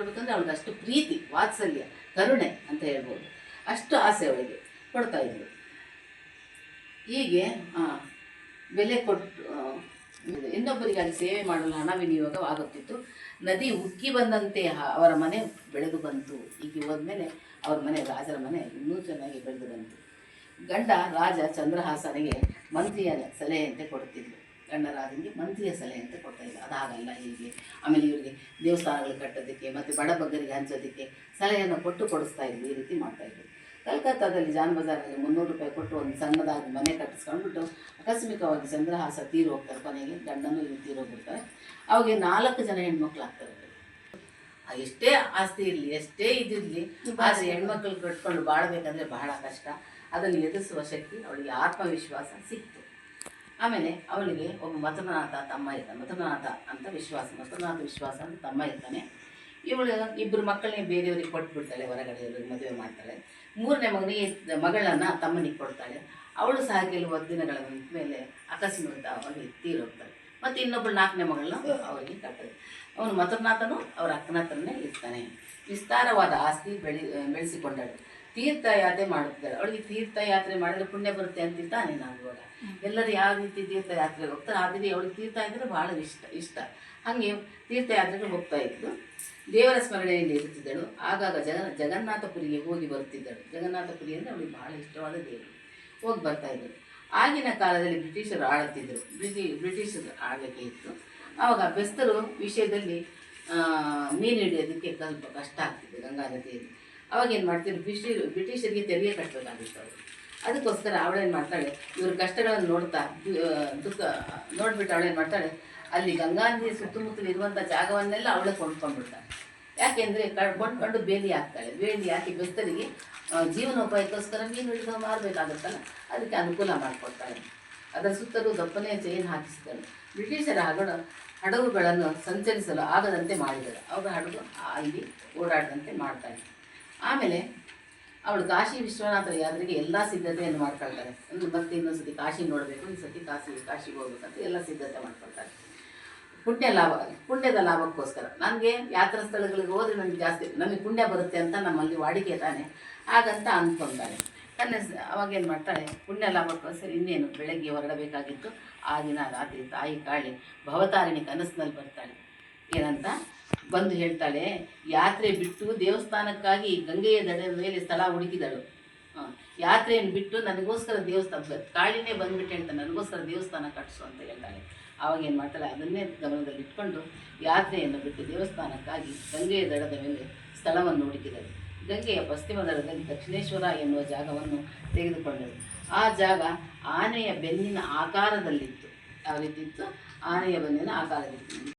ಕೊಡ್ಬೇಕಂದ್ರೆ ಅವಳಿಗೆ ಅಷ್ಟು ಪ್ರೀತಿ, ವಾತ್ಸಲ್ಯ, ಕರುಣೆ ಅಂತ ಹೇಳ್ಬೋದು. ಅಷ್ಟು ಆಸೆ ಅವಳಿಗೆ ಕೊಡ್ತಾ ಇದ್ರು. ಹೀಗೆ ಬೆಲೆ ಕೊಟ್ಟು ಇನ್ನೊಬ್ಬರಿಗೆ ಅಲ್ಲಿ ಸೇವೆ ಮಾಡಲು ಹಣ ವಿನಿಯೋಗವಾಗುತ್ತಿತ್ತು ನದಿ ಉಕ್ಕಿ ಬಂದಂತೆ ಅವರ ಮನೆ ಬೆಳೆದು ಬಂತು. ಹೀಗೆ ಹೋದ್ಮೇಲೆ ಅವ್ರ ಮನೆ, ರಾಜರ ಮನೆ ಇನ್ನೂ ಚೆನ್ನಾಗಿ ಬೆಳೆದು ಬಂತು. ಗಂಡ ರಾಜ ಚಂದ್ರಹಾಸನಿಗೆ ಮಂತ್ರಿಯ ಸಲಹೆಯಂತೆ ಕೊಡ್ತಿದ್ಲು ಗಂಡ ಮಂತ್ರಿಯ ಸಲಹೆ ಅಂತ ಕೊಡ್ತಾ ಇದ್ದ ಅದಾಗಲ್ಲ ಹೀಗೆ. ಆಮೇಲೆ ಇವರಿಗೆ ದೇವಸ್ಥಾನಗಳು ಕಟ್ಟೋದಕ್ಕೆ ಮತ್ತು ಬಡಬಗ್ಗರಿಗೆ ಹಂಚೋದಕ್ಕೆ ಸಲಹೆಯನ್ನು ಕೊಟ್ಟು ಕೊಡಿಸ್ತಾ ಇದ್ವಿ ಈ ರೀತಿ ಮಾಡ್ತಾ ಇದ್ಲು ಕಲ್ಕತ್ತಾದಲ್ಲಿ ಜಾನ್ ಬಜಾರಲ್ಲಿ ಮುನ್ನೂರು ರೂಪಾಯಿ ಕೊಟ್ಟು ಒಂದು ಸಣ್ಣದಾಗಿ ಮನೆ ಕಟ್ಟಿಸ್ಕೊಂಡ್ಬಿಟ್ಟು ಆಕಸ್ಮಿಕವಾಗಿ ಚಂದ್ರಹಾಸ ತೀರು ಹೋಗ್ತಾರೆ. ಕೊನೆಗೆ ಗಂಡನೂ ಇವ್ರು ತೀರೋಗ್ಬಿಡ್ತಾರೆ ಅವಾಗ ನಾಲ್ಕು ಜನ ಹೆಣ್ಮಕ್ಳು ಆಗ್ತಾರೆ ಎಷ್ಟೇ ಆಸ್ತಿ ಇರಲಿ, ಎಷ್ಟೇ ಇದಿರಲಿ ಆದರೆ ಹೆಣ್ಮಕ್ಳು ಕಟ್ಕೊಂಡು ಬಾಳಬೇಕಂದ್ರೆ ಬಹಳ ಕಷ್ಟ. ಅದನ್ನು ಎದುರಿಸುವ ಶಕ್ತಿ ಅವಳಿಗೆ ಆತ್ಮವಿಶ್ವಾಸ ಸಿಕ್ತು. ಆಮೇಲೆ ಅವಳಿಗೆ ಒಬ್ಬ ಮತನಾಥ ತಮ್ಮ ಇರ್ತಾನೆ ಮತನಾಥ ಅಂತ ವಿಶ್ವಾಸ ಮತನಾಥ ವಿಶ್ವಾಸ ಅಂತ ತಮ್ಮ ಇರ್ತಾನೆ ಇವಳು ಇಬ್ಬರು ಮಕ್ಕಳನ್ನೇ ಬೇರೆಯವ್ರಿಗೆ ಕೊಟ್ಬಿಡ್ತಾಳೆ, ಹೊರಗಡೆ ಇವ್ರಿಗೆ ಮದುವೆ ಮಾಡ್ತಾಳೆ. ಮೂರನೇ ಮಗನಿಗೆ ಮಗಳನ್ನು ತಮ್ಮನಿಗೆ ಕೊಡ್ತಾಳೆ. ಅವಳು ಸಹ ಕೆಲವು ದಿನಗಳ ಮೇಲೆ ಅಕಸ್ಮಾತ್ವಾಗಿ ತೀರೋಗ್ತಾಳೆ. ಮತ್ತು ಇನ್ನೊಬ್ಬಳು ನಾಲ್ಕನೇ ಮಗಳನ್ನ ಅವರಿಗೆ ಕಟ್ಟದೆ ಅವನು ಮತನಾಥನು ಅವರ ಅಕ್ಕನ ಇರ್ತಾನೆ. ವಿಸ್ತಾರವಾದ ಆಸ್ತಿ ಬೆಳಿ, ಬೆಳೆಸಿಕೊಂಡಳು. ತೀರ್ಥಯಾತ್ರೆ ಮಾಡುತ್ತಾರೆ ಅವಳಿಗೆ ತೀರ್ಥಯಾತ್ರೆ ಮಾಡಿದ್ರೆ ಪುಣ್ಯ ಬರುತ್ತೆ ಅಂತಿದ್ದಾನೆ ನಾನು ಇವಾಗ ಎಲ್ಲರೂ ಯಾವ ರೀತಿ ತೀರ್ಥಯಾತ್ರೆಗೆ ಹೋಗ್ತಾರೆ ಆ ರೀತಿ ಅವಳಿಗೆ ತೀರ್ಥಯಾತ್ರೆ ಭಾಳ ಇಷ್ಟ ಇಷ್ಟ. ಹಾಗೆ ತೀರ್ಥಯಾತ್ರೆಗೆ ಹೋಗ್ತಾ ಇದ್ದು ದೇವರ ಸ್ಮರಣೆಯಲ್ಲಿ ಇರುತ್ತಿದ್ದಳು. ಆಗಾಗ ಜಗ ಜಗನ್ನಾಥಪುರಿಗೆ ಹೋಗಿ ಬರುತ್ತಿದ್ದಳು. ಜಗನ್ನಾಥಪುರಿ ಅಂದರೆ ಅವಳಿಗೆ ಬಹಳ ಇಷ್ಟವಾದ ದೇವರು. ಹೋಗಿ ಬರ್ತಾ ಇದ್ದಳು. ಆಗಿನ ಕಾಲದಲ್ಲಿ ಬ್ರಿಟಿಷರು ಆಳುತ್ತಿದ್ದರು. ಬ್ರಿಟಿ ಬ್ರಿಟಿಷರು ಆಳ್ವಿಕೆ ಇತ್ತು. ಆವಾಗ ಬೆಸ್ತರು ವಿಷಯದಲ್ಲಿ ಮೀನು ಹಿಡಿಯೋದಕ್ಕೆ ಸ್ವಲ್ಪ ಕಷ್ಟ ಆಗ್ತಿದೆ ಗಂಗಾ ನದಿಯಲ್ಲಿ. ಅವಾಗ ಏನು ಮಾಡ್ತೀವಿ? ಬ್ರಿಟಿಷರು ಬ್ರಿಟಿಷರಿಗೆ ತೆರಿಗೆ ಕಟ್ಟಬೇಕಾಗಿತ್ತು ಅವರು. ಅದಕ್ಕೋಸ್ಕರ ಅವಳೇನು ಮಾಡ್ತಾಳೆ? ಇವ್ರ ಕಷ್ಟಗಳನ್ನು ನೋಡ್ತಾ ದುಃಖ, ನೋಡ್ಬಿಟ್ಟು ಅವಳೇನು ಮಾಡ್ತಾಳೆ? ಅಲ್ಲಿ ಗಂಗಾ ನದಿ ಸುತ್ತಮುತ್ತಲು ಇರುವಂಥ ಜಾಗವನ್ನೆಲ್ಲ ಅವಳೇ ಕೊಂಡ್ಕೊಂಡ್ಬಿಡ್ತಾಳೆ. ಯಾಕೆಂದರೆ ಕೊಂಡ್ಕೊಂಡು ಬೇಲಿ ಹಾಕ್ತಾಳೆ. ಬೇಲಿ ಹಾಕಿ ಬೆಸ್ತರಿಗೆ ಜೀವನೋಪಾಯಕ್ಕೋಸ್ಕರ ಮೀನು ಹಿಡಿದು ಮಾರಬೇಕಾಗುತ್ತಲ್ಲ? ಅದಕ್ಕೆ ಅನುಕೂಲ ಮಾಡಿಕೊಡ್ತಾಳೆ. ಅದರ ಸುತ್ತಲೂ ದಪ್ಪನೆಯ ಚೈನ್ ಹಾಕಿಸಿದಳು ಬ್ರಿಟಿಷರ ಹಗಡ, ಹಡಗುಗಳನ್ನು ಸಂಚರಿಸಲು ಆಗದಂತೆ ಮಾಡಿದಳು. ಅವಾಗ ಹಡಗು ಅಲ್ಲಿ ಓಡಾಡದಂತೆ ಮಾಡ್ತಾಳೆ ಆಮೇಲೆ ಅವಳು ಕಾಶಿ ವಿಶ್ವನಾಥ ಯಾತ್ರೆಗೆ ಎಲ್ಲ ಸಿದ್ಧತೆಯನ್ನು ಮಾಡ್ಕೊಳ್ತಾರೆ. ಅಂದ್ರೆ ಮತ್ತೆ ಇನ್ನೊಂದು ಸತಿ ಕಾಶಿ ನೋಡಬೇಕು ಒಂದು ಸತಿ ಕಾಶಿ, ಕಾಶಿಗೆ ಹೋಗ್ಬೇಕಂತ ಎಲ್ಲ ಸಿದ್ಧತೆ ಮಾಡ್ಕೊಳ್ತಾರೆ. ಪುಣ್ಯ ಲಾಭ, ಪುಣ್ಯದ ಲಾಭಕ್ಕೋಸ್ಕರ. ನನಗೆ ಯಾತ್ರಾ ಸ್ಥಳಗಳಿಗೆ ಹೋದರೆ ನನಗೆ ಜಾಸ್ತಿ ನಮಗೆ ಪುಣ್ಯ ಬರುತ್ತೆ ಅಂತ ನಮ್ಮಲ್ಲಿ ವಾಡಿಕೆ ತಾನೆ. ಹಾಗಂತ ಅಂದ್ಕೊಂತಾಳೆ ತನ್ನ ಅವಾಗೇನು ಮಾಡ್ತಾಳೆ, ಪುಣ್ಯ ಲಾಭಕ್ಕೋಸ್ಕರ ಇನ್ನೇನು ಬೆಳಗ್ಗೆ ಹೊರಡಬೇಕಾಗಿತ್ತು. ಆ ದಿನ ರಾತ್ರಿ ತಾಯಿ ಕಾಳಿ ಭವತಾರಿಣಿ ಕನಸಿನಲ್ಲಿ ಬರ್ತಾಳೆ. ಏನಂತ? ಬಂದು ಹೇಳ್ತಾಳೆ, ಯಾತ್ರೆ ಬಿಟ್ಟು ದೇವಸ್ಥಾನಕ್ಕಾಗಿ ಗಂಗೆಯ ದಡದ ಮೇಲೆ ಸ್ಥಳ ಹುಡುಕಿದಳು. ಯಾತ್ರೆಯನ್ನು ಬಿಟ್ಟು ನನಗೋಸ್ಕರ ದೇವಸ್ಥಾನ ಕಾಳಿನೇ ಬಂದ್ಬಿಟ್ಟು ಹೇಳ್ತಾನೆ ನನಗೋಸ್ಕರ ದೇವಸ್ಥಾನ ಕಟ್ಟಿಸು ಅಂತ ಹೇಳ್ತಾಳೆ. ಅವಾಗ ಏನು ಮಾಡ್ತಾಳೆ, ಅದನ್ನೇ ಗಮನದಲ್ಲಿ ಇಟ್ಕೊಂಡು ಯಾತ್ರೆಯನ್ನು ಬಿಟ್ಟು ದೇವಸ್ಥಾನಕ್ಕಾಗಿ ಗಂಗೆಯ ದಡದ ಮೇಲೆ ಸ್ಥಳವನ್ನು ಹುಡುಕಿದಳು. ಗಂಗೆಯ ಪಶ್ಚಿಮ ದಡದಲ್ಲಿ ದಕ್ಷಿಣೇಶ್ವರ ಎನ್ನುವ ಜಾಗವನ್ನು ತೆಗೆದುಕೊಂಡಳು. ಆ ಜಾಗ ಆನೆಯ ಬೆನ್ನಿನ ಆಕಾರದಲ್ಲಿತ್ತು. ಯಾವ ರೀತಿ ಇತ್ತು ಆನೆಯ ಬೆನ್ನಿನ ಆಕಾರದಲ್ಲಿತ್ತು.